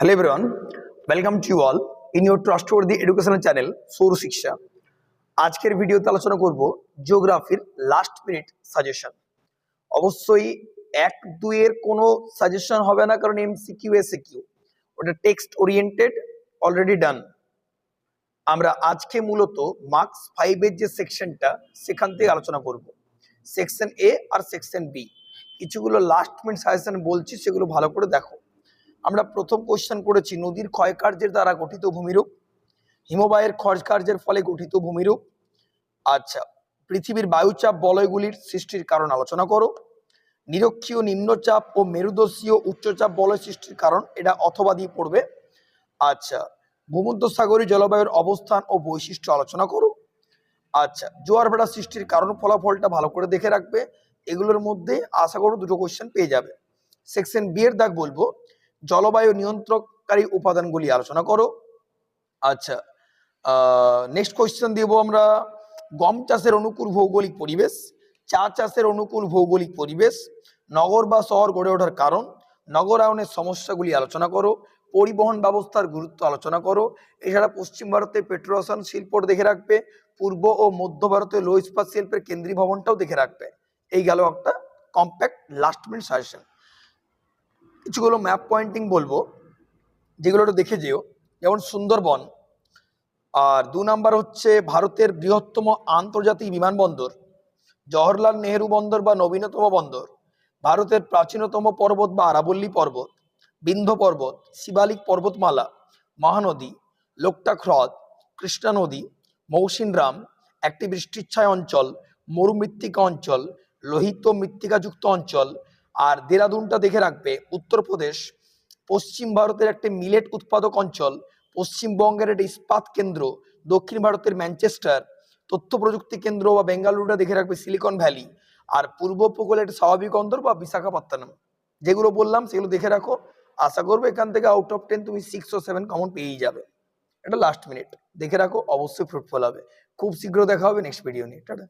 Hello everyone, welcome to you all in your trustworthy educational channel সৌর শিক্ষা আজকের ভিডিওতে আলোচনা করব জিওগ্রাফির লাস্ট মিনিট সাজেশন অবশ্যই এক দুইয়ের কোনো সাজেশন হবে না কারণ এমসিকিউ এসিকিউ ওটা টেক্সট ওরিয়েন্টেড অলরেডি ডান আমরা আজকে মূলত মার্কস ফাইভের যে সেকশনটা সেখান থেকে আলোচনা করব। সেকশন এ আর সেকশন বি কিছুগুলো লাস্ট মিনিট সাজেশন বলছি সেগুলো ভালো করে দেখো। আমরা প্রথম কোশ্চেন করেছি, নদীর ক্ষয়কার্যের দ্বারা গঠিত ভূমিরূপ, হিমবাহের ক্ষয়কার্যের ফলে গঠিত ভূমিরূপ। আচ্ছা পৃথিবীর বায়ুচাপ বলয়গুলির সৃষ্টির কারণ আলোচনা করো। নিরক্ষীয় নিম্নচাপ ও মেরুদস্যীয় উচ্চচাপ বলয় সৃষ্টির কারণ, এটা অথবা দিয়ে পড়বে। আচ্ছা ভূমধ্যসাগরী জলবায়ুর অবস্থান ও বৈশিষ্ট্য আলোচনা করো। আচ্ছা জোয়ার সৃষ্টির কারণ ফলাফলটা ভালো করে দেখে রাখবে। এগুলোর মধ্যে আশা করো দুটো কোশ্চেন পেয়ে যাবে। সেকশন বি এর দাগ বলব। জলবায়ু নিয়ন্ত্রণকারী উপাদানগুলি আলোচনা করো। আচ্ছা নেক্সট কোয়েশ্চেন দিব আমরা। গম চাষের অনুকূল ভৌগোলিক পরিবেশ, চা চাষের অনুকূল ভৌগোলিক পরিবেশ, নগর বা শহর গড়ে ওঠার কারণ, নগরায়নের সমস্যাগুলি আলোচনা করো, পরিবহন ব্যবস্থার গুরুত্ব আলোচনা করো। এছাড়া পশ্চিম ভারতে পেট্রোরসায়ন শিল্প দেখে রাখবে, পূর্ব ও মধ্য ভারতে লো ইস্পাত শিল্পের কেন্দ্রীয় ভবনটাও দেখে রাখবে। এই গেল একটা কম্প্যাক্ট লাস্ট মিনিট সাজেশন কিছুগুলো ম্যাপ পয়েন্টিং বলব, যেগুলো একটু দেখে যেও। যেমন সুন্দরবন, আর দু নাম্বার হচ্ছে ভারতের বৃহত্তম আন্তর্জাতিক বিমানবন্দর, জওহরলাল নেহেরু বন্দর বা নবীনতম বন্দর, ভারতের প্রাচীনতম পর্বত বা আরাবল্লী পর্বত, বিন্ধ্য পর্বত, শিবালিক পর্বতমালা, মহানদী, লোকটাক হ্রদ, কৃষ্ণা নদী মৌসিনরাম একটি বৃষ্টিচ্ছায় অঞ্চল, মরুমৃত্তিকা অঞ্চল, লোহিত মৃত্তিকাযুক্ত অঞ্চল আর দেরাদুনটা দেখে রাখবে, উত্তরপ্রদেশ, পশ্চিম ভারতের একটি মিলেট উৎপাদক অঞ্চল, পশ্চিমবঙ্গের একটি ইস্পাত কেন্দ্র, দক্ষিণ ভারতের ম্যানচেস্টার, তথ্য প্রযুক্তি কেন্দ্র বা বেঙ্গালুরুটা দেখে রাখবে সিলিকন ভ্যালি, আর পূর্ব উপকূলের একটি স্বাভাবিক অন্তর বা বিশাখাপত্তনম। যেগুলো বললাম, সেগুলো দেখে রাখো। আশা করব এখান থেকে আউট অফ টেন তুমি সিক্স ও সেভেন কমন পেয়েই যাবে। এটা লাস্ট মিনিট দেখে রাখো, অবশ্যই ফ্রুটফুল হবে। খুব শীঘ্র দেখা হবে নেক্সট ভিডিও নিয়ে। টাটা।